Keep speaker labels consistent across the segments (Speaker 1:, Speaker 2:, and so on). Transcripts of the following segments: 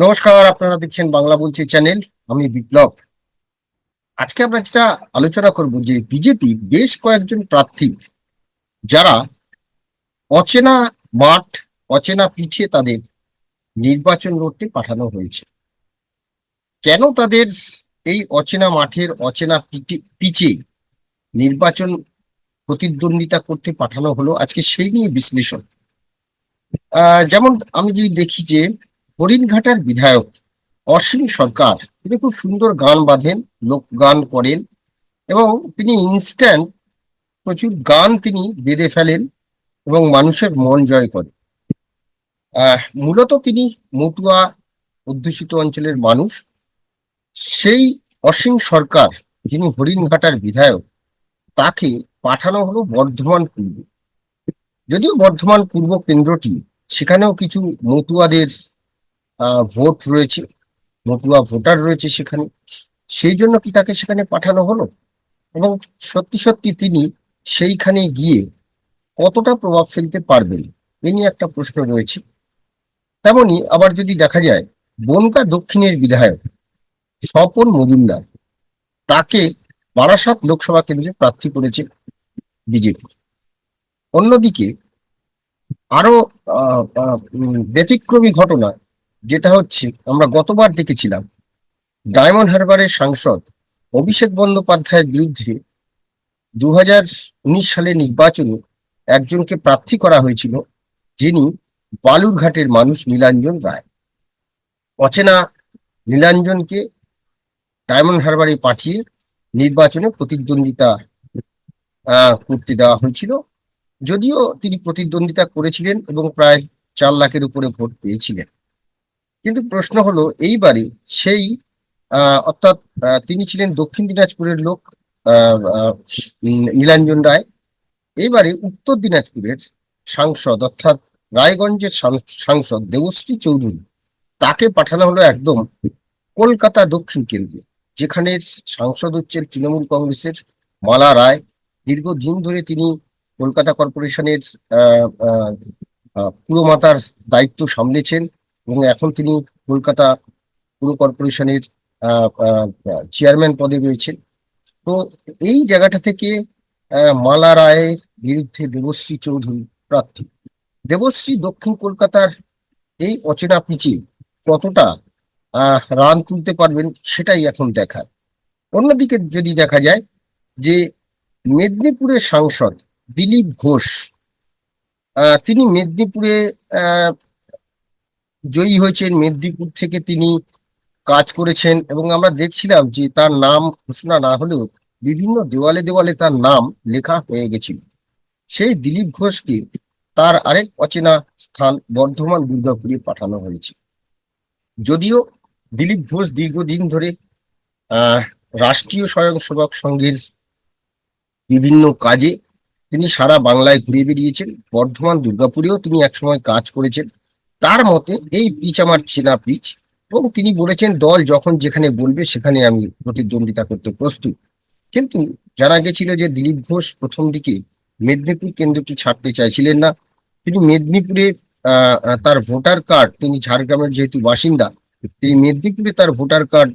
Speaker 1: নমস্কার, আপনারা দেখছেন বাংলা বলছি চ্যানেল, আমি বিপ্লব। আজকে আমরা যেটা আলোচনা করব যে বিজেপি বেশ কয়েকজন প্রার্থী, যারা অচেনা মাঠ, অচেনা পিঠে তাদের নির্বাচন লড়তে পাঠানো হয়েছে। কেন তাদের এই অচেনা মাঠের, অচেনা পিঠে- পিচে নির্বাচন প্রতিদ্বন্দ্বিতা করতে পাঠানো হলো? আজকে সেই নিয়ে বিশ্লেষণ। যেমন আমি যদি দেখি যে হরিণঘাটার বিধায়ক অসীম সরকার, তিনি খুব সুন্দর গান বাঁধেন, লোক গান করেন এবং তিনি ইনস্ট্যান্ট প্রচুর গান তিনি বেঁধে ফেলেন এবং মানুষের মন জয় করেন মূলত তিনি মতুয়া অধ্যুষিত অঞ্চলের মানুষ। সেই অসীম সরকার, যিনি হরিণঘাটার বিধায়ক, তাকে পাঠানো হলো বর্ধমান পূর্ব। যদিও বর্ধমান পূর্ব কেন্দ্রটি, সেখানেও কিছু মতুয়াদের ভোট রয়েছে, মতুয়া ভোটার রয়েছে সেখানে। সেই জন্য কি তাকে সেখানে পাঠানো হলো? এবং সত্যি সত্যি তিনি সেইখানে গিয়ে কতটা প্রভাব ফেলতে পারবেন? এ নিয়ে একটা প্রশ্ন রয়েছে। তেমনি আবার যদি দেখা যায়, বনকা দক্ষিণের বিধায়ক স্বপন মজুমদার, তাকে বারাসাত লোকসভা কেন্দ্রে প্রার্থী করেছে বিজেপি। অন্যদিকে আরও ব্যতিক্রমী ঘটনা যেটা হচ্ছে, আমরা গতবার দেখেছিলাম, ডায়মন্ড হারবারের সাংসদ অভিষেক বন্দ্যোপাধ্যায়ের বিরুদ্ধে দু সালে নির্বাচনে একজনকে প্রার্থী করা হয়েছিল, যিনি বালুরঘাটের মানুষ নীলাঞ্জন রায়। অচেনা নীলাঞ্জনকে ডায়মন্ড হারবারে পাঠিয়ে নির্বাচনে প্রতিদ্বন্দ্বিতা করতে দেওয়া হয়েছিল। যদিও তিনি প্রতিদ্বন্দ্বিতা করেছিলেন এবং প্রায় চার লাখের উপরে ভোট পেয়েছিলেন। কিন্তু প্রশ্ন হলো এইবারে সেই অর্থাৎ তিনি ছিলেন দক্ষিণ দিনাজপুরের লোক নীলাঞ্জন রায়। এইবারে উত্তর দিনাজপুরের সাংসদ অর্থাৎ রায়গঞ্জের সাংসদ দেবশ্রী চৌধুরী তাকে পাঠানো হলো একদম কলকাতা দক্ষিণ কেন্দ্রে যেখানে সাংসদ হচ্ছেন তৃণমূল কংগ্রেসের মালা রায়। দীর্ঘদিন ধরে তিনি কলকাতা কর্পোরেশনের আহ, পুরমাতার দায়িত্ব সামলেছেন। এবং এখন তিনি কলকাতা পুর কর্পোরেশনের চেয়ারম্যান পদে রয়েছেন। তো এই জায়গাটা থেকে মালা রায়ের বিরুদ্ধে দেবশ্রী চৌধুরী প্রার্থী। দেবশ্রী দক্ষিণ কলকাতার এই অচেনা পিচে কতটা রান তুলতে পারবেন সেটাই এখন দেখার। অন্যদিকে যদি দেখা যায় যে মেদিনীপুরের সাংসদ দিলীপ ঘোষ তিনি মেদিনীপুরে জয়ী হয়েছেন। মেদিনীপুর থেকে তিনি কাজ করেছেন এবং আমরা দেখছিলাম যে তার নাম ঘোষণা না হলেও বিভিন্ন দেওয়ালে দেওয়ালে তার নাম লেখা হয়ে গেছিল। সেই দিলীপ ঘোষকে তার আরেক অচেনা স্থান বর্ধমান দুর্গাপুরে পাঠানো হয়েছে। যদিও দিলীপ ঘোষ দীর্ঘদিন ধরে রাষ্ট্রীয় স্বয়ংসেবক সংঘের বিভিন্ন কাজে তিনি সারা বাংলায় ঘুরে বেরিয়েছেন বর্ধমান দুর্গাপুরেও তিনি একসময় কাজ করেছেন। তার মতে এই পিচ আমার চেনা পিচ এবং তিনি বলেছেন দল যখন যেখানে বলবে সেখানে আমি প্রতিদ্বন্দ্বিতা করতে প্রস্তুত। কিন্তু জানা গেছিল যে দিলীপ ঘোষ প্রথম দিকে মেদিনীপুর কেন্দ্রটি ছাড়তে চাইছিলেন না। তিনি মেদিনীপুরে তার ভোটার কার্ড, তিনি ঝাড়গ্রামের যেহেতু বাসিন্দা, তিনি মেদিনীপুরে তার ভোটার কার্ড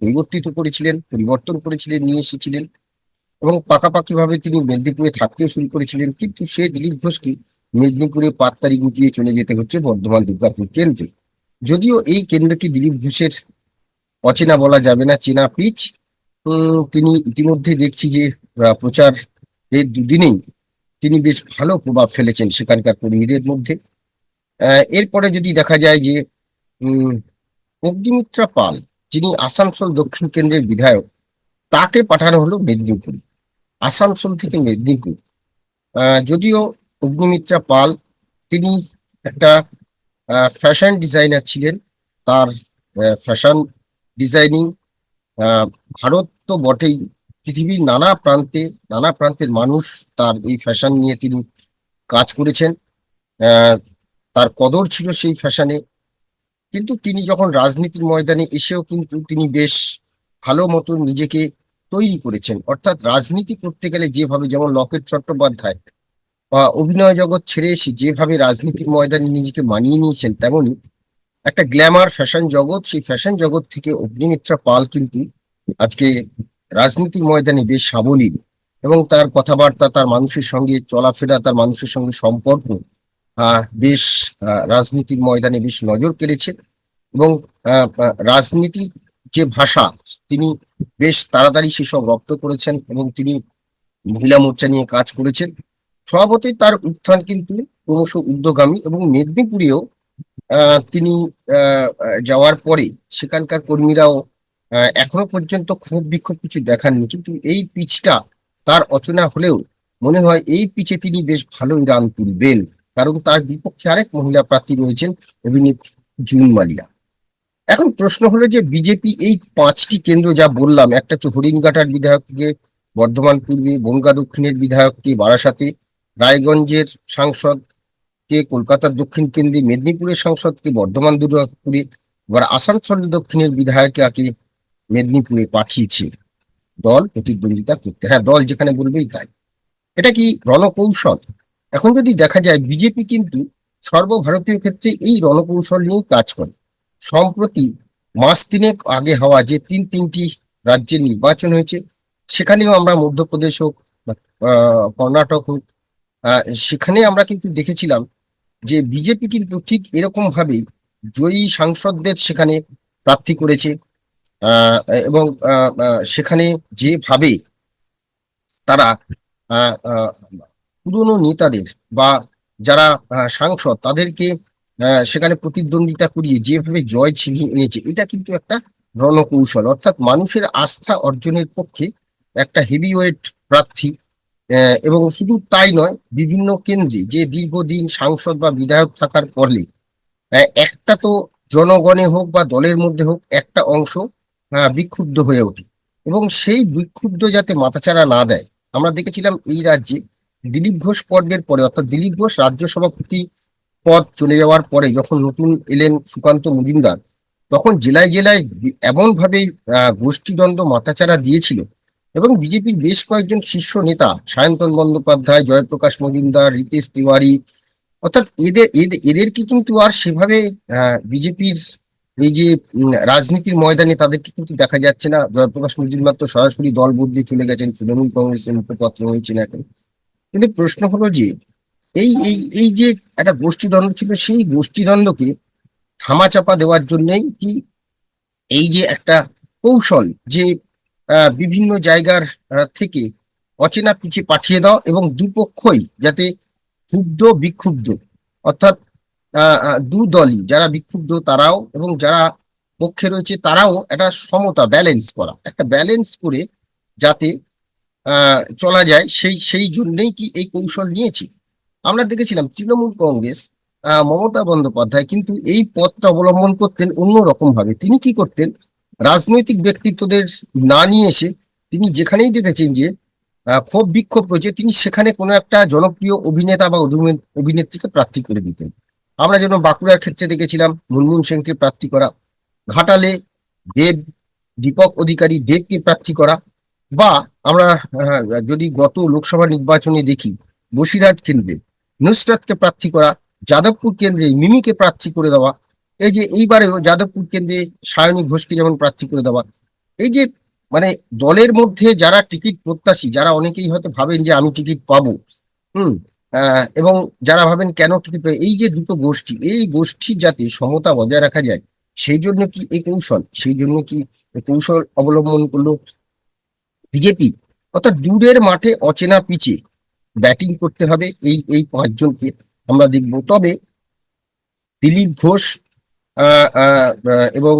Speaker 1: পরিবর্তিত করেছিলেন, পরিবর্তন করেছিলেন, নিয়ে এসেছিলেন এবং পাকাপাকি ভাবে তিনি মেদিনীপুরে থাকতেও শুরু করেছিলেন। কিন্তু সে দিলীপ ঘোষকে মেদিনীপুরে পাত্তারি গুটিয়ে চলে যেতে হচ্ছে বর্ধমান দুর্গাপুর কেন্দ্রে। যদিও এই কেন্দ্রটি দিলীপ ঘোষের অচেনা বলা যাবে না, চেনা পিচ তিনি ইতিমধ্যে দেখছি যে প্রচার এর দুদিনেই তিনি বেশ ভালো প্রভাব ফেলেছেন সেখানকার কর্মীদের মধ্যে। এরপরে যদি দেখা যায় যে অগ্নিমিত্রা পাল, যিনি আসানসোল দক্ষিণ কেন্দ্রের বিধায়ক, তাকে পাঠানো হলো মেদিনীপুরে। আসানসোল থেকে মেদিনীপুর। যদিও অগ্নিমিত্রা পাল, তিনি একটা ফ্যাশন ডিজাইনার ছিলেন। তার ফ্যাশন ডিজাইনিং ভারত তো বটেই। পৃথিবীর নানা প্রান্তে, নানা প্রান্তের মানুষ তার এই ফ্যাশন নিয়ে তিনি কাজ করেছেন। তার কদর ছিল সেই ফ্যাশনে কিন্তু তিনি যখন রাজনীতির ময়দানে এসেও কিন্তু তিনি বেশ ভালো মতো নিজেকে তৈরি করেছেন। অর্থাৎ রাজনীতি করতে গেলে যেভাবে, যেমন লকেট চট্টোপাধ্যায় বা অভিনয় জগৎ ছেড়ে এসে যেভাবে রাজনীতির ময়দানে নিজেকে মানিয়ে নিয়েছেন তেমনি একটা গ্ল্যামার ফ্যাশন জগৎ, সেই ফ্যাশন জগৎ থেকে অগ্নিমিত্রা পাল কিন্তু আজকে রাজনীতির ময়দানে বেশ সাবলীল এবং তার কথাবার্তা, তার মানুষের সঙ্গে চলাফেরা, তার মানুষের সঙ্গে সম্পর্ক বেশ রাজনীতির ময়দানে বেশ নজর কেড়েছে এবং রাজনীতির যে ভাষা, তিনি বেশ তাড়াতাড়ি সেসব রপ্ত করেছেন এবং তিনি মহিলা মোর্চা নিয়ে কাজ করেছেন। স্বভাবতই তার উত্থান কিন্তু ক্রমশ উদ্যোগামী এবং মেদিনীপুরেও তিনি যাওয়ার পরে সেখানকার কর্মীরাও এখনও পর্যন্ত ক্ষোভ বিক্ষোভ কিছু দেখাননি। কিন্তু এই পিচটা তার অচনা হলেও মনে হয় এই পিচে তিনি বেশ ভালোই রান তুলবেন। কারণ তার বিপক্ষে আরেক মহিলা প্রার্থী রয়েছেন অভিনেত্রী জুন মালিয়া। এখন প্রশ্ন হলো যে বিজেপি এই পাঁচটি কেন্দ্র যা বললাম, একটা হচ্ছে হরিণঘাটার বিধায়ককে বর্ধমান পূর্বে, বনগা দক্ষিণের বিধায়ককে বারাসাতে রায়গঞ্জের সাংসদকে কলকাতার দক্ষিণ কেন্দ্রে মেদিনীপুরের সাংসদকে বর্ধমান দুর্গাপুরে, এবার আসানসোল দক্ষিণের বিধায়ককে মেদিনীপুরে পাঠিয়েছে। দল প্রতিদ্বন্দ্বিতা করতে। হ্যাঁ দল যেখানে বলবেই তাই। এটা কি রণকৌশল? এখন যদি দেখা যায়, বিজেপি কিন্তু সর্বভারতীয় ক্ষেত্রে এই রণকৌশল নিয়েই কাজ করে। সম্প্রতি মাস তিনেক আগে হওয়া যে তিন তিনটি রাজ্যের নির্বাচন হয়েছে, সেখানেও আমরা মধ্যপ্রদেশ হোক কর্ণাটক হোক সেখানে আমরা কিন্তু দেখেছিলাম যে বিজেপি কিন্তু ঠিক এরকম ভাবেই জয়ী সাংসদদের সেখানে প্রার্থী করেছে। এবং সেখানে যেভাবে তারা পুরনো নেতাদের বা যারা সাংসদ তাদেরকে সেখানে প্রতিদ্বন্দ্বিতা করিয়ে যেভাবে জয় ছিনিয়ে এনেছে, এটা কিন্তু একটা রণকৌশল। অর্থাৎ মানুষের আস্থা অর্জনের পক্ষে একটা হেভিওয়েট প্রার্থী এবং শুধু তাই নয়, বিভিন্ন কেন্দ্রে যে দীর্ঘদিন সাংসদ বা বিধায়ক থাকার পরে একটা তো জনগণে হোক বা দলের মধ্যে হোক, একটা অংশ বিক্ষুব্ধ হয়ে ওঠে। এবং সেই বিক্ষুব্ধ যাতে মাথাচাড়া না দেয়, আমরা দেখেছিলাম এই রাজ্যে দিলীপ ঘোষ পর্বের পরে, অর্থাৎ দিলীপ ঘোষ রাজ্য সভাপতি পদ চলে যাওয়ার পরে যখন নতুন এলেন সুকান্ত মজুমদার, তখন জেলায় জেলায় এমন ভাবে গোষ্ঠীদ্বন্দ্ব মাথাচাড়া দিয়েছিল এবং বিজেপির বেশ কয়েকজন শীর্ষ নেতা, সায়ন্তন বন্দ্যোপাধ্যায়, জয়প্রকাশ মজুমদার, রীতেশ তিওয়ারি, অর্থাৎ এদের এদের- এদেরকে কিন্তু আর সেভাবে বিজেপির এই যে রাজনীতির ময়দানে তাদেরকে কিন্তু দেখা যাচ্ছে না। জয়প্রকাশ মজুমদার তো সরাসরি দল বদলে চলে গেছেন, তৃণমূল কংগ্রেসের মুখপাত্র হয়েছেন এখন। কিন্তু প্রশ্ন হলো যে, এই এই এই যে একটা গোষ্ঠীদ্বন্দ্ব ছিল, সেই গোষ্ঠীদ্বন্দ্বকে ধামাচাপা দেওয়ার জন্যই কি এই যে একটা কৌশল যে বিভিন্ন জায়গার থেকে অচেনা পিছে পাঠিয়ে দাও এবং দুপক্ষই যাতে ক্ষুব্ধ, বিক্ষুব্ধ, অর্থাৎ দু দলই যারা বিক্ষুব্ধ তারাও এবং যারা পক্ষে রয়েছে তারাও একটা সমতা ব্যালেন্স করা। একটা ব্যালেন্স করে যাতে চলা যায় সেই সেই জন্যই কি এই কৌশল নিয়েছি। আমরা দেখেছিলাম তৃণমূল কংগ্রেস মমতা বন্দ্যোপাধ্যায় কিন্তু এই পথটা অবলম্বন করতেন অন্যরকম ভাবে তিনি কি করতেন? রাজনৈতিক ব্যক্তিত্বদের না নিয়ে এসে তিনি যেখানেই দেখেছেন যে ক্ষোভ বিক্ষোভ রয়েছে, তিনি সেখানে কোনো একটা জনপ্রিয় অভিনেতা বা অভিনে- অভিনেত্রীকে প্রার্থী করে দিতেন। আমরা যেন বাঁকুড়ার ক্ষেত্রে দেখেছিলাম, মুনমুন সেনকে প্রার্থী করা, ঘাটালে দেব, দীপক অধিকারী দেবকে প্রার্থী করা, বা আমরা যদি গত লোকসভা নির্বাচনে দেখি, বসিরহাট কেন্দ্রে নুসরাতকে প্রার্থী করা, যাদবপুর কেন্দ্রে মিমিকে প্রার্থী করে দেওয়া এই যে এইবারেও যাদবপুর কেন্দ্রে সায়নী ঘোষকে যেমন প্রার্থী করে দেওয়া, এই যে মানে দলের মধ্যে যারা টিকিট প্রত্যাশী, যারা অনেকেই হয়তো ভাবেন যে আমি টিকিট পাবো, হুম এবং যারা ভাবেন কেন টিকিট পাবে, এই যে দুটো গোষ্ঠী, এই গোষ্ঠীর যাতে সমতা বজায় রাখা যায়, সেই জন্য কি এই কৌশল? সেই জন্য কি কৌশল অবলম্বন করল বিজেপি? অর্থাৎ দূরের মাঠে অচেনা পিচে ব্যাটিং করতে হবে, এই এই পাঁচজনকে আমরা দেখব। তবে দিলীপ ঘোষ এবং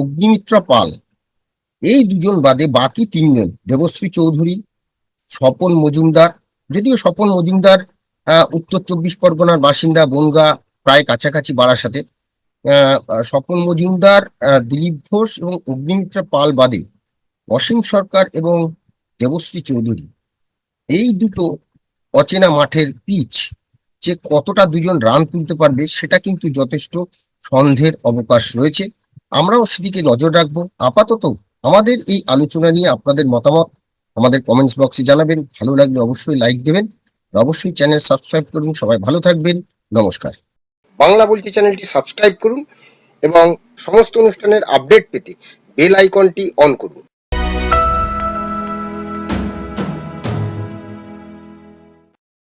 Speaker 1: অগ্নিমিত্রা পাল। এই দুজন বাদে বাকি তিনজন, দেবশ্রী চৌধুরী, স্বপন মজুমদার, যদিও স্বপন মজুমদার উত্তর চব্বিশ পরগনার বাসিন্দা বনগা প্রায় কাছাকাছি বারাসাতে স্বপন মজুমদার দিলীপ ঘোষ এবং অগ্নিমিত্রা পাল বাদে অসীম সরকার এবং দেবশ্রী চৌধুরী। এই দুটো অচেনা মাঠের পিচ যে কতটা দুজন রান তুলতে পারবে সেটা কিন্তু যথেষ্ট সন্দেহের অবকাশ রয়েছে। আমরাও সেদিকে নজর রাখব। আপাতত আমাদের এই আলোচনা নিয়ে আপনাদের মতামত আমাদের কমেন্টস বক্সে জানাবেন। ভালো লাগলে অবশ্যই লাইক দেবেন। অবশ্যই চ্যানেল সাবস্ক্রাইব করুন। সবাই ভালো থাকবেন। নমস্কার। বাংলা বলতে চ্যানেলটি সাবস্ক্রাইব করুন এবং সমস্ত অনুষ্ঠানের আপডেট পেতে বেল আইকনটি অন করুন।